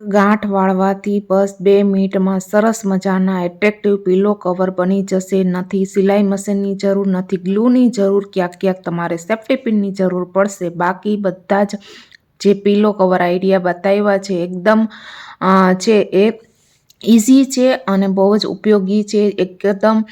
ગાંઠ વાળવાથી બસ બે મિનિટમાં સરસ મજાના એટ્રેક્ટિવ પીલો કવર બની જશે. નથી સિલાઈ મશીનની જરૂર, નથી ગ્લુની જરૂર, ક્યાંક ક્યાંક તમારે સેફ્ટી પિનની જરૂર પડશે. બાકી બધા જ જે પીલો કવર આઈડિયા બતાવ્યા છે, એકદમ છે એ ઇઝી છે અને બહુ જ ઉપયોગી છે. એકદમ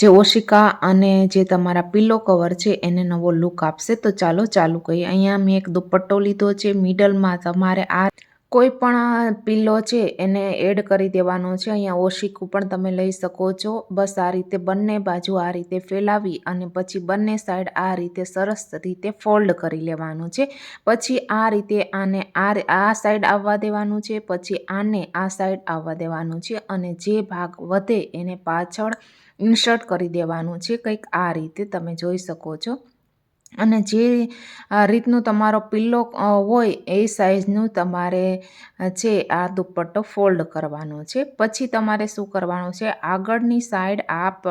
જે ઓશિકા અને જે તમારા પિલો કવર છે એને નવો લુક આપશે. તો ચાલો ચાલુ કરીએ. અહીંયા મેં એક દુપટ્ટો લીધો છે. મિડલમાં તમારે આ કોઈ પણ પિલ્લો છે એને એડ કરી દેવાનો છે. અહીંયા ઓશિકું પણ તમે લઈ શકો છો. બસ આ રીતે બંને બાજુ આ રીતે ફેલાવી અને પછી બંને સાઈડ આ રીતે સરસ રીતે ફોલ્ડ કરી લેવાનું છે. પછી આ રીતે આને આ આ સાઈડ આવવા દેવાનું છે. પછી આને આ સાઈડ આવવા દેવાનું છે અને જે ભાગ વધે એને પાછળ ઇન્સર્ટ કરી દેવાનું છે. કંઈક આ રીતે તમે જોઈ શકો છો. અને જે આ રીતનું તમારો પિલ્લો હોય એ સાઈઝનું તમારે છે, આ દુપટ્ટો ફોલ્ડ કરવાનો છે. પછી તમારે શું કરવાનું છે? આગળની સાઈડ આપ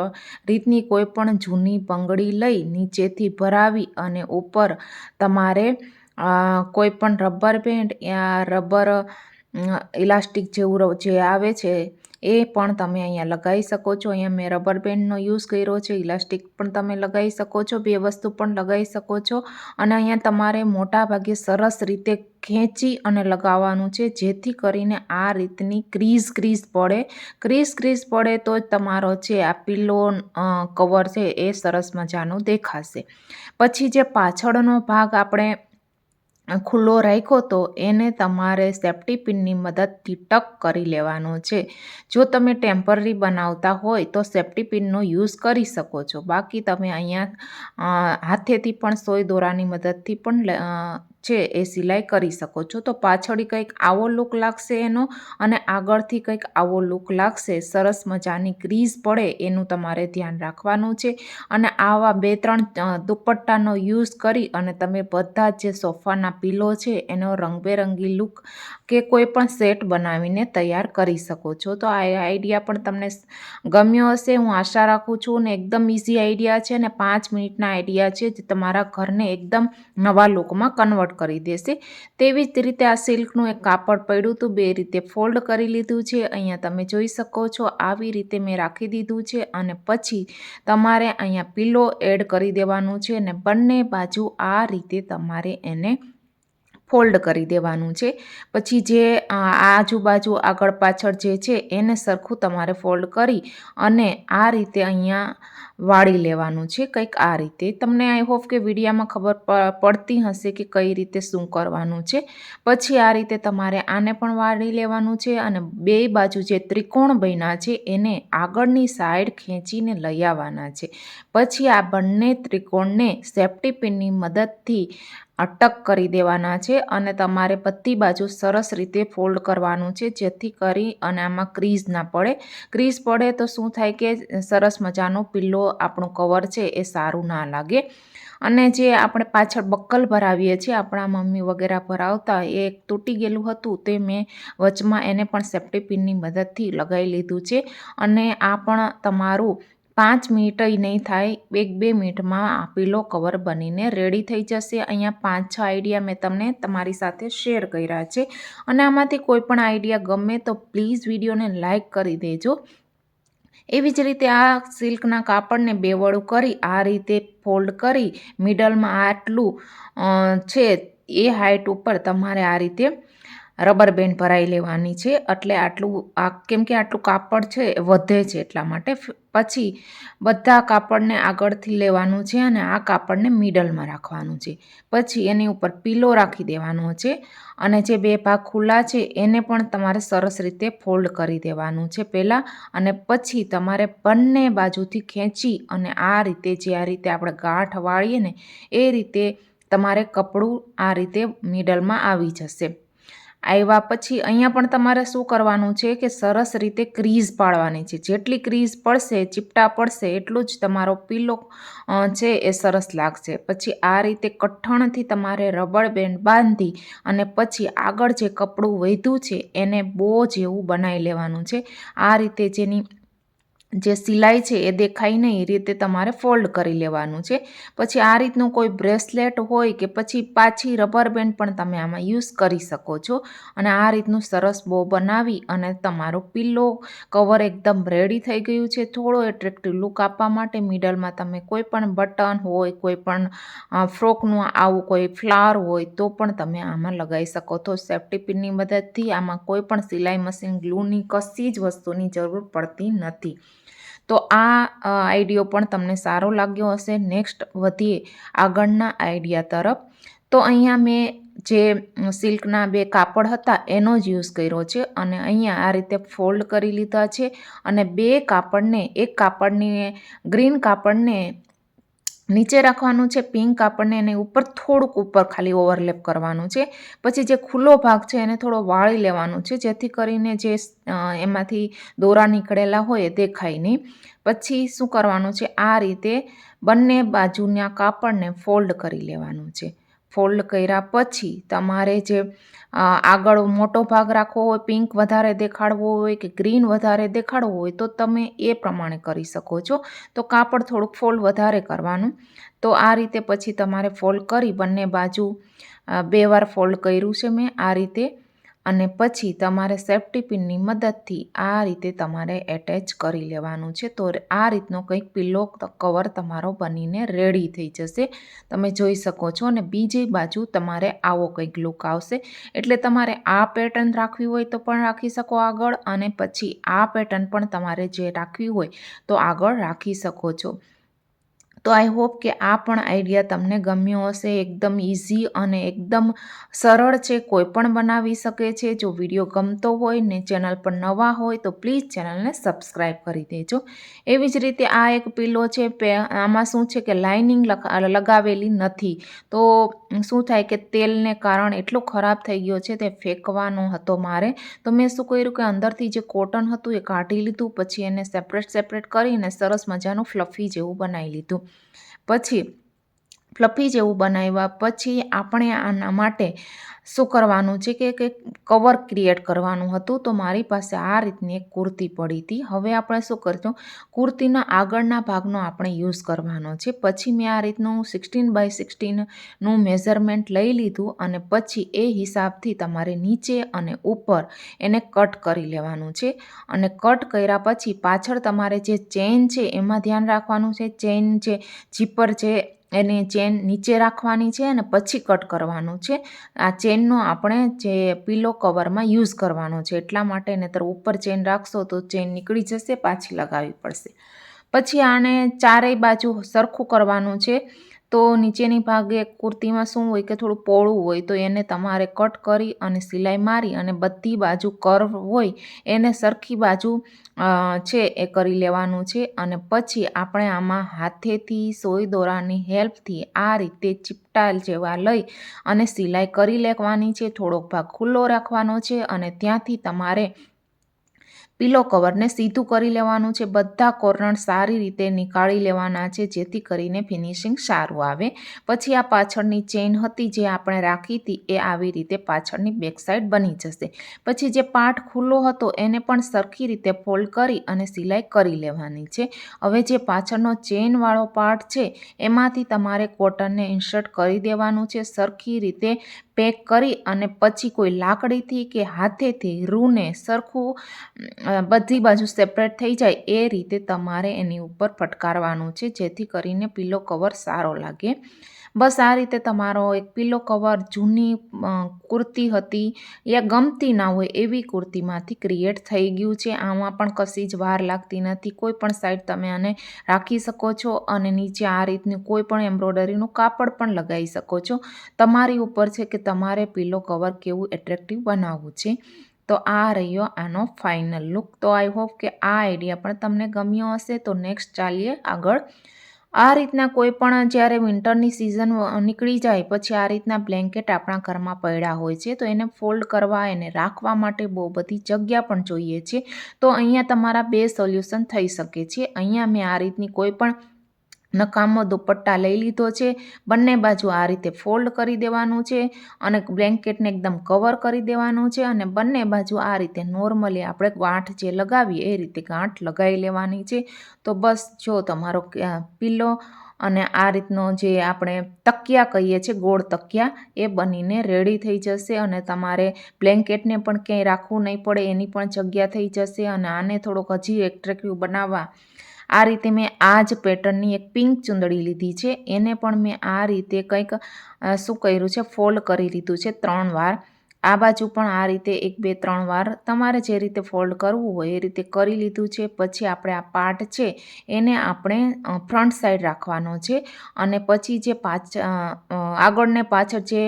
રીતની કોઈ પણ જૂની બંગડી લઈ નીચેથી ભરાવી અને ઉપર તમારે કોઈ પણ રબર બેન્ડ યા રબર ઇલાસ્ટિક જેવું જે આવે છે એ પણ તમે અહીંયા લગાવી શકો છો. અહીંયા મેં રબર બેન્ડનો યુઝ કર્યો છે. ઇલાસ્ટિક પણ તમે લગાવી શકો છો. બે વસ્તુ પણ લગાવી શકો છો. અને અહીંયા તમારે મોટા ભાગે સરસ રીતે ખેંચી અને લગાવવાનું છે. જેથી કરીને આ રીતની ક્રીઝ ક્રીઝ પડે. ક્રીઝ ક્રીઝ પડે તો જ તમારો છે આ પિલ્લો કવર છે એ સરસ મજાનું દેખાશે. પછી જે પાછળનો ભાગ આપણે ખુલ્લો રાખ્યો તો એને તમારે સેફ્ટી પિનની મદદથી ટક કરી લેવાનો છે. જો તમે ટેમ્પરરી બનાવતા હોય તો સેફ્ટી પિનનો યુઝ કરી શકો છો. બાકી તમે અહીંયા હાથેથી પણ સોય દોરાની મદદથી પણ છે એ સિલાઈ કરી શકો છો. તો પાછળ કંઈક આવો લુક લાગશે એનો અને આગળથી કંઈક આવો લુક લાગશે. સરસ મજાની ક્રીઝ પડે એનું તમારે ધ્યાન રાખવાનું છે. અને આવા બે ત્રણ દુપટ્ટાનો યુઝ કરી અને તમે બધા જે સોફાના પીલો છે એનો રંગબેરંગી લુક કે કોઈ પણ સેટ બનાવીને તૈયાર કરી શકો છો. તો આ આઈડિયા પણ તમને ગમ્યો હશે. હું આશા રાખું છું અને એકદમ ઇઝી આઈડિયા છે અને પાંચ મિનિટના આઈડિયા છે જે તમારા ઘરને એકદમ નવા લુકમાં કન્વર્ટ કરી દેશે. તેવી જ રીતે આ સિલ્કનું એક કાપડ પડ્યું હતું, બે રીતે ફોલ્ડ કરી લીધું છે. અહીંયા તમે જોઈ શકો છો, આવી રીતે મેં રાખી દીધું છે અને પછી તમારે અહીંયા પીલો એડ કરી દેવાનું છે અને બંને બાજુ આ રીતે તમારે એને ફોલ્ડ કરી દેવાનું છે. પછી જે આજુબાજુ આગળ પાછળ જે છે, એને સરખું તમારે ફોલ્ડ કરી અને આ રીતે અહીંયા વાળી લેવાનું છે. કંઈક આ રીતે. તમને આઈ હોપ કે વિડીયામાં ખબર પડતી હશે કે કઈ રીતે શું કરવાનું છે. પછી આ રીતે તમારે આને પણ વાળી લેવાનું છે અને બે બાજુ જે ત્રિકોણ બન્યા છે, એને આગળની સાઈડ ખેંચીને લઈ આવવાના છે. પછી આ બંને ત્રિકોણને સેફ્ટી પિનની મદદથી અટક કરી દેવાના છે અને તમારે બધી બાજુ સરસ રીતે ફોલ્ડ કરવાનું છે, જેથી કરી અને આમાં ક્રીઝ ના પડે. ક્રીઝ પડે તો શું થાય કે સરસ મજાનો પિલ્લો આપણું કવર છે એ સારું ના લાગે. અને જે આપણે પાછળ બક્કલ ભરાવીએ છીએ, આપણા મમ્મી વગેરે ભરાવતા એ એક તૂટી ગયેલું હતું તે મેં વચમાં એને પણ સેફ્ટી પિનની મદદથી લગાવી લીધું છે. અને આ પણ તમારું પાંચ મિનિટ નહીં થાય, એક બે મિનિટમાં આ પીલો કવર બનીને રેડી થઈ જશે. અહીંયા પાંચ છ આઈડિયા મેં તમને તમારી સાથે શેર કર્યા છે. અને આમાંથી કોઈ પણ આઈડિયા ગમે તો પ્લીઝ વિડીયોને લાઇક કરી દેજો. એવી જ રીતે આ સિલ્કના કાપડને બેવડું કરી, આ રીતે ફોલ્ડ કરી મિડલમાં આટલું છે એ હાઇટ ઉપર તમારે આ રીતે રબર બેન્ડ ભરાઈ લેવાની છે. એટલે આટલું આ કેમ કે આટલું કાપડ છે વધે છે એટલા માટે. પછી બધા કાપડને આગળથી લેવાનું છે અને આ કાપડને મિડલમાં રાખવાનું છે. પછી એની ઉપર પીલો રાખી દેવાનો છે અને જે બે ભાગ ખુલ્લા છે એને પણ તમારે સરસ રીતે ફોલ્ડ કરી દેવાનું છે પહેલાં અને પછી તમારે બંને બાજુથી ખેંચી અને આ રીતે જે આ રીતે આપણે ગાંઠ વાળીએ ને એ રીતે તમારે કપડું આ રીતે મિડલમાં આવી જશે. આવ્યા પછી અહીંયા પણ તમારે શું કરવાનું છે કે સરસ રીતે ક્રીઝ પાડવાની છે. જેટલી ક્રીઝ પડશે, ચીપટા પડશે, એટલું જ તમારો પીલો છે એ સરસ લાગશે. પછી આ રીતે કઠણથી તમારે રબર બેન્ડ બાંધી અને પછી આગળ જે કપડું વધ્યું છે એને બહુ જેવું બનાવી લેવાનું છે. આ રીતે જેની જે સિલાઈ છે એ દેખાય નહીં રીતે તમારે ફોલ્ડ કરી લેવાનું છે. પછી આ રીતનું કોઈ બ્રેસલેટ હોય કે પછી પાછી રબર બેન્ડ પણ તમે આમાં યુઝ કરી શકો છો. અને આ રીતનું સરસ બો બનાવી અને તમારો પિલ્લો કવર એકદમ રેડી થઈ ગયું છે. થોડો એટ્રેક્ટિવ લુક આપવા માટે મિડલમાં તમે કોઈ પણ બટન હોય, કોઈ પણ ફ્રોકનું આવું કોઈ ફ્લાવર હોય તો પણ તમે આમાં લગાવી શકો છો. સેફ્ટી પિનની મદદથી આમાં કોઈ પણ સિલાઈ મશીન ગ્લુની કશી જ વસ્તુની જરૂર પડતી નથી. તો આ આઈડિયો પણ તમને સારો લાગ્યો હશે. નેક્સ્ટ વધીએ આગળના આઈડિયા તરફ. તો અહીંયા મેં જે સિલ્કના બે કાપડ હતા એનો જ યુઝ કર્યો છે અને અહીંયા આ રીતે ફોલ્ડ કરી લીધા છે અને બે કાપડને, એક કાપડની ગ્રીન કાપડને નીચે રાખવાનું છે પિંક કાપડને એને ઉપર થોડુંક ઉપર ખાલી ઓવરલેપ કરવાનું છે. પછી જે ખુલ્લો ભાગ છે એને થોડો વાળી લેવાનો છે, જેથી કરીને જે એમાંથી દોરા નીકળેલા હોય દેખાય નહીં. પછી શું કરવાનું છે, આ રીતે બંને બાજુના કાપડને ફોલ્ડ કરી લેવાનું છે. ફોલ્ડ કર્યા પછી તમારે જે આગળ મોટો ભાગ રાખવો હોય, પિંક વધારે દેખાડવો હોય કે ગ્રીન વધારે દેખાડવો હોય, તો તમે એ પ્રમાણે કરી શકો છો. તો કાપડ થોડુંક ફોલ્ડ વધારે કરવાનું. તો આ રીતે પછી તમારે ફોલ્ડ કરી બંને બાજુ બે વાર ફોલ્ડ કર્યું છે મેં. આ રીતે અને પછી તમારે સેફ્ટી પિનની મદદથી આ રીતે તમારે એટેચ કરી લેવાનું છે. તો આ રીતનો કંઈક પિલ્લો કવર તમારો બનીને રેડી થઈ જશે. તમે જોઈ શકો છો અને બીજી બાજુ તમારે આવો કંઈક લુક આવશે. એટલે તમારે આ પેટર્ન રાખવી હોય તો પણ રાખી શકો આગળ અને પછી આ પેટર્ન પણ તમારે જે રાખવી હોય તો આગળ રાખી શકો છો. તો આઈ હોપ કે આ પણ આઈડિયા તમને ગમ્યો હશે, એકદમ ઇઝી અને એકદમ સરળ છે, કોઈ પણ બનાવી શકે છે, જો વીડિયો ગમતો હોય ને ચેનલ પર નવા હોય તો પ્લીઝ ચેનલને સબસ્ક્રાઈબ કરી દેજો. એવી જ રીતે આ એક પીલો છે આમાં શું છે કે લાઇનિંગ લગાવેલી નથી. તો શું થાય કે તેલને કારણ એટલો ખરાબ થઈ ગયો છે, તે ફેંકવાનો હતો મારે. તો મેં શું કર્યું કે અંદરથી જે કોટન હતું એ કાઢી લીધું, પછી એને સેપરેટ સેપરેટ કરીને સરસ મજાનું ફ્લફી જેવું બનાવી લીધું. પછી ફ્લફી જેવું બનાવ્યા પછી આપણે આના માટે શું કરવાનું છે કે કંઈક કવર ક્રિએટ કરવાનું હતું. તો મારી પાસે આ રીતની એક કુર્તી પડી હતી. હવે આપણે શું કરશું? કુર્તીના આગળના ભાગનો આપણે યુઝ કરવાનો છે. પછી મેં આ રીતનું સિક્સટીન બાય સિક્સટીનનું મેઝરમેન્ટ લઈ લીધું અને પછી એ હિસાબથી તમારે નીચે અને ઉપર એને કટ કરી લેવાનું છે. અને કટ કર્યા પછી પાછળ તમારે જે ચેન છે એમાં ધ્યાન રાખવાનું છે. ચેન છે જીપર જે એની ચેન નીચે રાખવાની છે અને પછી કટ કરવાનું છે. આ ચેનનો આપણે જે પીલો કવરમાં યુઝ કરવાનો છે. એટલા માટે નહીતર ઉપર ચેન રાખશો તો ચેન નીકળી જશે, પાછી લગાવવી પડશે. પછી આને ચારેય બાજુ સરખું કરવાનું છે. તો નીચેની ભાગે કુર્તીમાં શું હોય કે થોડું પોળું હોય, તો એને તમારે કટ કરી અને સિલાઈ મારી અને બધી બાજુ કર્વ હોય, એને સરખી બાજુ છે એ કરી લેવાનું છે. અને પછી આપણે આમાં હાથેથી સોય દોરાની હેલ્પથી આ રીતે ચીપટાલ જેવા લઈ અને સિલાઈ કરી લેવાની છે. થોડોક ભાગ ખુલ્લો રાખવાનો છે અને ત્યાંથી તમારે પીલો કવરને સીધું કરી લેવાનું છે. બધા કોર્નર સારી રીતે નીકાળી લેવાના છે, જેથી કરીને ફિનિશિંગ સારું આવે. પછી આ પાછળની ચેઇન હતી જે આપણે રાખી હતી, એ આવી રીતે પાછળની બેક સાઈડ બની જશે. પછી જે પાર્ટ ખુલ્લો હતો, એને પણ સરખી રીતે ફોલ્ડ કરી અને સિલાઈ કરી લેવાની છે. હવે જે પાછળનો ચેઇનવાળો પાર્ટ છે, એમાંથી તમારે કોટનને ઇન્સર્ટ કરી દેવાનું છે. સરખી રીતે પેક કરી અને પછી કોઈ લાકડીથી કે હાથેથી રૂને સરખું બધી બાજુ સેપરેટ થઈ જાય એ રીતે તમારે એની ઉપર ફટકારવાનું છે, જેથી કરીને પીલો કવર સારો લાગે. બસ આ રીતે તમારો એક પીલો કવર જૂની કુર્તી હતી યા ગમતી ના હોય એવી કુર્તીમાંથી ક્રિએટ થઈ ગયું છે. આમાં પણ કશી જ વાર લાગતી નથી. કોઈ પણ સાઈડ તમે આને રાખી શકો છો અને નીચે આ રીતનું કોઈ પણ એમ્બ્રોઇડરીનું કાપડ પણ લગાવી શકો છો. તમારી ઉપર છે કે તમારે પીલો કવર કેવું એટ્રેક્ટિવ બનાવવું છે. તો આ રહ્યો આનો ફાઇનલ લુક તો આઈ હોપ કે આ આઈડિયા પણ તમને ગમ્યો હશે. તો નેક્સ્ટ ચાલીએ આગળ. આ રીતના કોઈ પણ જ્યારે વિન્ટરની સિઝન નીકળી જાય, પછી આ રીતના બ્લેન્કેટ આપણા ઘરમાં પડ્યા હોય છે, તો એને ફોલ્ડ કરવા, એને રાખવા માટે બહુ બધી જગ્યા પણ જોઈએ છે. તો અહીંયા તમારા બે સોલ્યુશન થઈ શકે છે. અહીંયા મેં આ રીતની કોઈ પણ નકામો દુપટ્ટા લઈ લીધો છે. બંને બાજુ આ રીતે ફોલ્ડ કરી દેવાનું છે અને બ્લેન્કેટને એકદમ કવર કરી દેવાનું છે અને બંને બાજુ આ રીતે નોર્મલી આપણે ગાંઠ જે લગાવીએ એ રીતે ગાંઠ લગાવી લેવાની છે. તો બસ જો તમારો પિલ્લો અને આ રીતનો જે આપણે તકિયા કહીએ છીએ, ગોળ તકિયા, એ બનીને રેડી થઈ જશે અને તમારે બ્લેન્કેટને પણ ક્યાંય રાખવું નહીં પડે, એની પણ જગ્યા થઈ જશે અને આને થોડોક હજી એટ્રેક્ટિવ બનાવવા આ રીતે મેં આ જ પેટર્નની એક પિંક ચૂંદડી લીધી છે. એને પણ મેં આ રીતે કંઈક શું કર્યું છે, ફોલ્ડ કરી લીધું છે ત્રણ વાર. આ બાજુ પણ આ રીતે એક, બે, ત્રણ વાર તમારે જે રીતે ફોલ્ડ કરવું હોય એ રીતે કરી લીધું છે. પછી આપણે આ પાર્ટ છે એને આપણે ફ્રન્ટ સાઈડ રાખવાનો છે. અને પછી જે પાછ આગળને પાછળ જે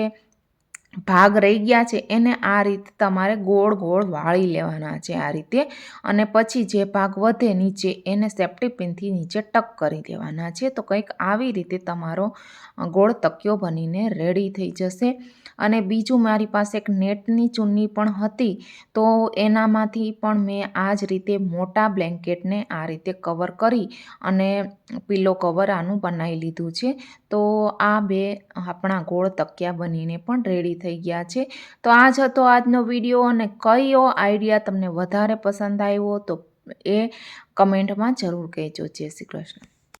ભાગ રહી ગયા છે, એને આ રીતે તમારે ગોળ ગોળ વાળી લેવાના છે આ રીતે. અને પછી જે ભાગ વધે નીચે, એને સેફ્ટી પિનથી નીચે ટક કરી દેવાના છે. તો કંઈક આવી રીતે તમારો ગોળ તકિયો બનીને રેડી થઈ જશે. અને બીજું મારી પાસે એક નેટની ચૂની પણ હતી, તો એનામાંથી પણ મેં આ જ રીતે મોટા બ્લેન્કેટને આ રીતે કવર કરી અને પીલો કવર આનું બનાવી લીધું છે. તો આ બે આપણા ગોળ તકિયા બનીને પણ રેડી થઈ ગયા છે. તો આ જ હતો આજનો વીડિયો અને કયો આઈડિયા તમને વધારે પસંદ આવ્યો તો એ કમેન્ટમાં જરૂર કહેજો. જય શ્રી કૃષ્ણ.